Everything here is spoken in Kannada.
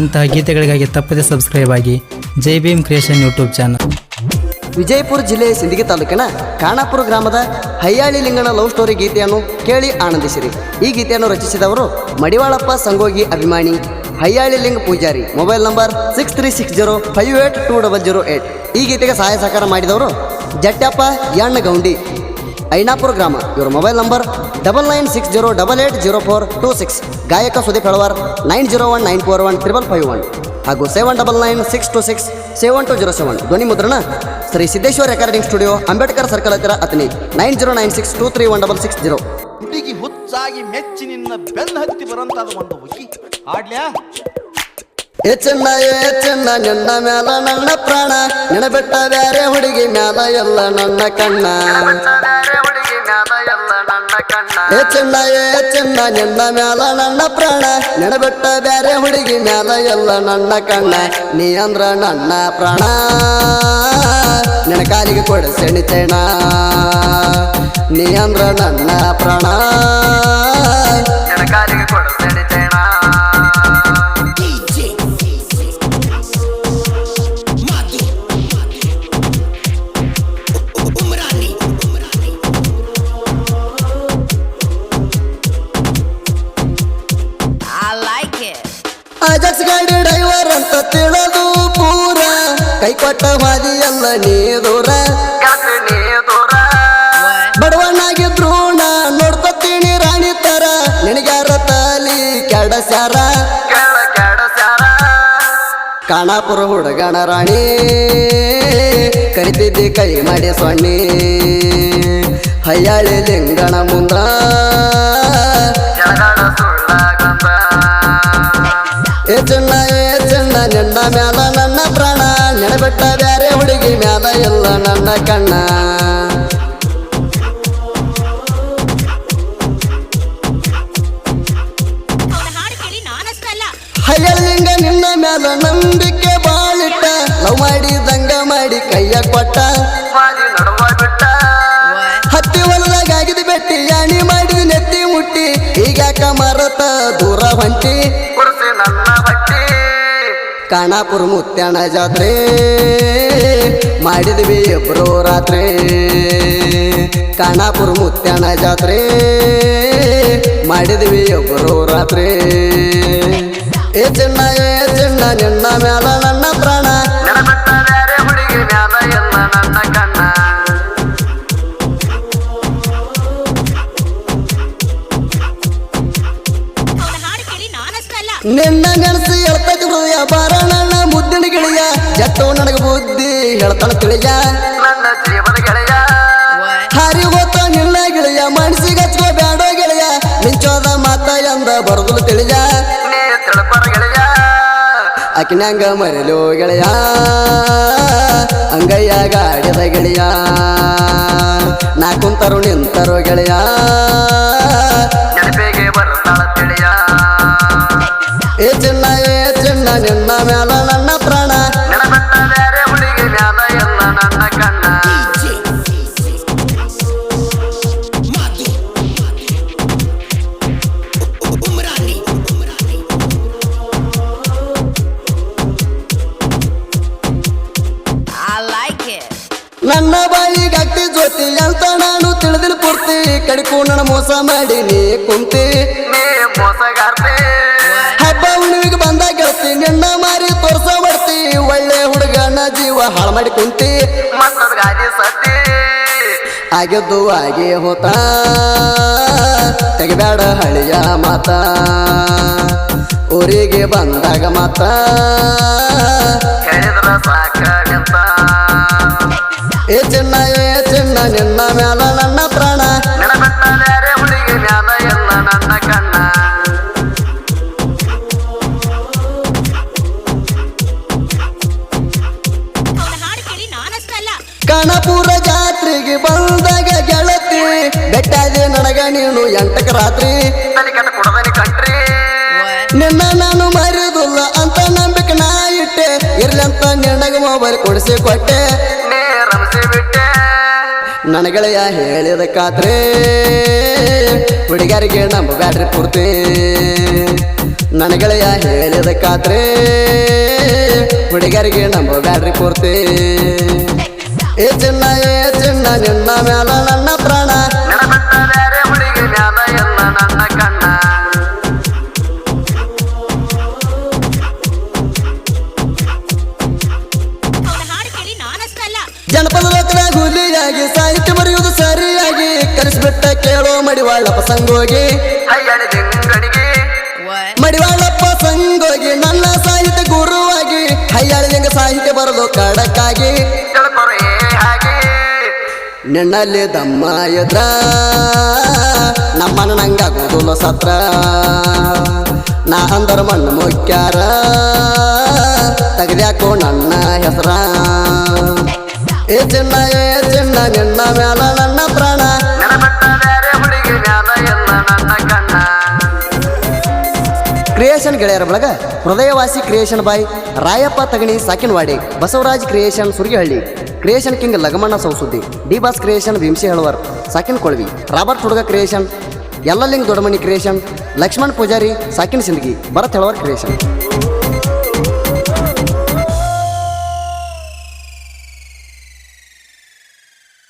ಇಂತಹ ಗೀತೆಗಳಿಗಾಗಿ ತಪ್ಪದೇ ಸಬ್ಸ್ಕ್ರೈಬ್ ಆಗಿ Jai Bhim creation YouTube channel Vijayapura ಜಿಲ್ಲೆಯ ಸಿಂದಗಿ ತಾಲೂಕಿನ ಖಾನಾಪುರ ಗ್ರಾಮದ ಹಯ್ಯಾಳಿ ಲಿಂಗನ ಲವ್ ಸ್ಟೋರಿ ಗೀತೆಯನ್ನು ಕೇಳಿ ಆನಂದಿಸಿರಿ. ಈ ಗೀತೆಯನ್ನು ರಚಿಸಿದವರು ಮಡಿವಾಳಪ್ಪ ಸಂಗೋಗಿ ಅಭಿಮಾನಿ Hayyali Ling Pujari, mobile number six three six zero five eight two double zero eight ಈ ಗೀತೆಗೆ ಸಹಾಯ ಸಹಕಾರ ಮಾಡಿದವರು ಜಟ್ಟಪ್ಪ ಯಣ್ಣ ಗೌಂಡಿ ಐನಾಪುರ ಗ್ರಾಮ. ಇವರ mobile number double nine six zero double eight zero four two six. ಗಾಯಕ Sudeep Helavar nine zero one nine four one triple five one. ಹಾಗೂ seven double nine six two six seven two zero seven. ಧ್ವನಿ ಮುದ್ರಣ Shri Siddeshwara recording studio Ambedkar circle ಹತ್ತಿರ Athani nine zero nine six two three one double six zero. ಹುಡುಗಿ ಹುಚ್ಚಾಗಿ ಮೆಚ್ಚಿ ನಿನ್ನ ಬೆನ್ನ ಹತ್ತಿ ಬರಂತಾದ ಒಂದು ಹುಡುಗಿ. ಆಡ್ಲ್ಯಾ ಏ ಚೆನ್ನ ಏ ಚೆನ್ನ ನಿನ್ನ ಮ್ಯಾಲ ನನ್ನ ಪ್ರಾಣ. ನೆನಬೆಟ್ಟ ಬೇರೆ ಹುಡುಗಿ ಮ್ಯಾಲ ಎಲ್ಲ ನನ್ನ ಕಣ್ಣ. ಏ ಚೆನ್ನ ಏ ಚೆನ್ನ ನಿನ್ನ ಮ್ಯಾಲ ನನ್ನ ಪ್ರಾಣ. ನೆನಬಿಟ್ಟ ಬ್ಯಾರೆ ಹುಡುಗಿ ಮ್ಯಾಲ ಎಲ್ಲ ನನ್ನ ಕಣ್ಣ. ನೀ ಅಂದ್ರ ನನ್ನ ಪ್ರಾಣ. ನಿನ್ನ ಕಾಲಿಗೆ ಕೊಡ ಸೆಣಿತೇಣ ನೀ ಅಂದ್ರ ನನ್ನ ಪ್ರಾಣ. ಹಾದಿ ಎಲ್ಲ ನೀ ದೂರ ಬಡವನಾಗಿದ್ರು ನಾ ನೋಡ್ಕೊತೀನಿ ರಾಣಿ ತರ. ನಿನಗ್ಯಾರ ತಾಲಿ ಕೆಡಸ್ಯಾರ. ಕಾಣಾಪುರ ಹುಡುಗಣ ರಾಣಿ. ಕರಿತಿದ್ದಿ ಕೈ ಮಾಡಿ ಸೊನ್ನಿ. ಹಯ್ಯಾಳಿ ಲಿಂಗಣ ಮುಂದ ಏ ಚೆನ್ನ ಏ ಚೆನ್ನ ನಿನ್ನ ಮ್ಯಾಲ ನನ್ನ ನೆನಬೆಟ್ಟ ಬ್ಯಾರೆ ಹುಡುಗಿ ಮ್ಯಾಲ ಎಲ್ಲ ನನ್ನ ಕಣ್ಣ. ಹಗಲಿಂಗ ನಿನ್ನ ಮ್ಯಾಲ ನಂಬಿಕೆ ಬಾಳಿಟ್ಟ. ಲವ್ ಮಾಡಿ ದಂಗ ಮಾಡಿ ಕೈಯ ಕೊಟ್ಟ. ಹತ್ತಿ ಹೊಲದಾಗ ಆಗಿದ ಬೆಟ್ಟಿ ಯಾಣಿ ಮಾಡಿ ನೆತ್ತಿ ಮುಟ್ಟಿ. ಈಗ ಕಮರತ ದೂರ ಹೊಂಟಿ. ಕಾಣಾಪುರ ಮುತ್ಯಾಣ ಜಾತ್ರೆ. ಮಾಡಿದ್ವಿ ಇಬ್ರು ರಾತ್ರಿ. ಕಾಣಾಪುರ ಮುತ್ಯಾಣ ಜಾತ್ರೆ. ಮಾಡಿದ್ವಿ ಇಬ್ರು ರಾತ್ರಿ. ಏ ಚೆನ್ನ ಏ ಚೆನ್ನ ನಿನ್ನ ಮ್ಯಾಲ ನನ್ನ ಪ್ರಾಣ. ನಿನ್ನ ನೆನಸಿ ಹೇಳ್ತೈತಿ ಹೃದಯ ಬಾರ ನನ್ನ ಮುದ್ದಿನ ಗೆಳೆಯ. ಜಟ್ಟೋ ನನಗ ಬುದ್ಧಿ ಹೇಳ್ತಾನ ತಿಳಿಯ. ಹಾರಿ ಹೋತ ನಿಲ್ಲ ಗೆಳೆಯ ಮನಸ್ಸಿಗೆ ಹಚ್ಕೋ ಬ್ಯಾಡ ಗೆಳೆಯ. ಮಿಂಚೋದ ಮಾತ ಎಂದ ಬರದಲು ತಿಳಿಯ. ಅಕಿನಂಗ ಮರಲು ಗೆಳೆಯ. ಅಂಗಯ್ಯ ಗಾಡಿದ ಗೆಳೆಯ. ನಾ ಕುಂತರು ನಿಂತರು ಗೆಳೆಯ. ನಿನ್ನ ಮ್ಯಾಲ ನನ್ನ ಪ್ರಾಣ. it. ನನ್ನ ಬಾಯಿಗೆ ಅಟ್ಟಿ ಜೊತೆ ಅಂತ ನಾನು ತಿಳಿದಿಲ್ ಪೂರ್ತಿ. ಕಡಿಕೊಂಡ ನನ್ನ ಮೋಸ ಮಾಡಿ ನೀ ಕುಂತಿ. ಹುಣ್ಣಿಗೆ ಗೆಳತಿ ನಿನ್ನ ಮಾರಿ ತೋರ್ಸ ಬರ್ತಿ. ಒಳ್ಳೆ ಹುಡುಗನ ಜೀವ ಹಾಳು ಮಾಡಿ ಕುಂತಿ. ಆಗಿದ್ದು ಆಗಿ ಹೋತ. ತೆಗಬೇಡ ಹಳಿಯ ಮಾತ. ಊರಿಗೆ ಬಂದಾಗ ಮಾತ. ಏ ಚಿನ್ನ ಏ ಚಿನ್ನ, ನಿನ್ನ ಮ್ಯಾಲ ನನ್ನ ಪ್ರಾಣ. ಕಣಪುರ ಜಾತ್ರೆಗೆ ಬಂದಾಗ ಗೆಳತಿ, ಬೆಟ್ಟಾದೆ ನನಗ ನೀನು ಎಂಟಕ ರಾತ್ರಿ. ನಿನ್ನ ನಾನು ಮರಿದುಲ್ಲ ಅಂತ ನಂಬಿಕೆ ನಾ ಇಟ್ಟೆ, ಇರ್ಲಂತ ನಿನಗ ಮೊಬೈಲ್ ಕೊಡಿಸಿ ಕೊಟ್ಟೆ. ನನಗಳೆಯ ಗೆಳೆಯ ಹೇಳಿದ ಖಾತ್ರಿ ಹುಡುಗರಿಗೆ ನಮ್ಮ ಬ್ಯಾಟ್ರಿ ಪೂರ್ತಿ ನನಗೆಳೆಯ ಹೇಳಿದಕ್ಕಾದ್ರೆ ಹುಡುಗರಿಗೆ ನಮ್ಮ ಬ್ಯಾಟ್ರಿ ಪೂರ್ತಿ. ಏ ಚಿನ್ನ ಏ ಚಿನ್ನ ನಿನ್ನ ಮ್ಯಾಲ ನನ್ನ ಪ್ರಾಣ. ಜನಪದ ಲೋಕದ ಹುಲಿಯಾಗಿ ಸಾಹಿತ್ಯ ಬರೆಯುವುದು ಸರಿಯಾಗಿ. ಕಲಿಸ್ಬಿಟ್ಟ ಕೇಳೋ ಮಡಿವಾಳಪ್ಪ ಸಂಗೋಗಿ. ಮಡಿವಾಳಪ್ಪ ಸಂಗೋಗಿ ನನ್ನ ಸಾಹಿತ್ಯ ಗುರುವಾಗಿ. ಹಯ್ಯಾಳಿಂಗ ಸಾಹಿತ್ಯ ಬರಲು ಕಡಕ್ಕಾಗಿ. ನಿನ್ನಲ್ಲಿ ದಮ್ಮ ಎದ್ರ ನಮ್ಮನ ನಂಗಾಗೋದಿಲ್ಲ ಸತ್ರ. ನಾ ಅಂದರ ಮಣ್ಣು ಮುಖ್ಯಾರ, ತೆಗೆದ್ಯಾಕೋ ನನ್ನ ಹೆಸರ. ಏ ಚಿನ್ನ ಏ ಚಿನ್ನ, ನಿನ್ನ ಮ್ಯಾಲ ನನ್ನ ಪ್ರಾಣ. ಕ್ರಿಯೇಷನ್ ಗೆಳೆಯರ ಬಳಗ, ಹೃದಯವಾಸಿ creation boy Rayappa Tagani, Sakinavadi, Basavaraj creation Surgihalli. Creation king Lagamanna Sousuddi D boss creation Bhimsi Halavar ಸಾಕಿನ Kolvi Robert ಹುಡುಗ ಕ್ರಿಯೇಷನ್ ಎಲ್ಲಲಿಂಗ್ ದೊಡ್ಡಮಣಿ ಕ್ರಿಯೇಷನ್ ಲಕ್ಷ್ಮಣ್ ಪೂಜಾರಿ ಸಾಕಿನ ಸಿಂದಗಿ ಭರತ್ ಹೇಳವರ್ ಕ್ರಿಯೇಷನ್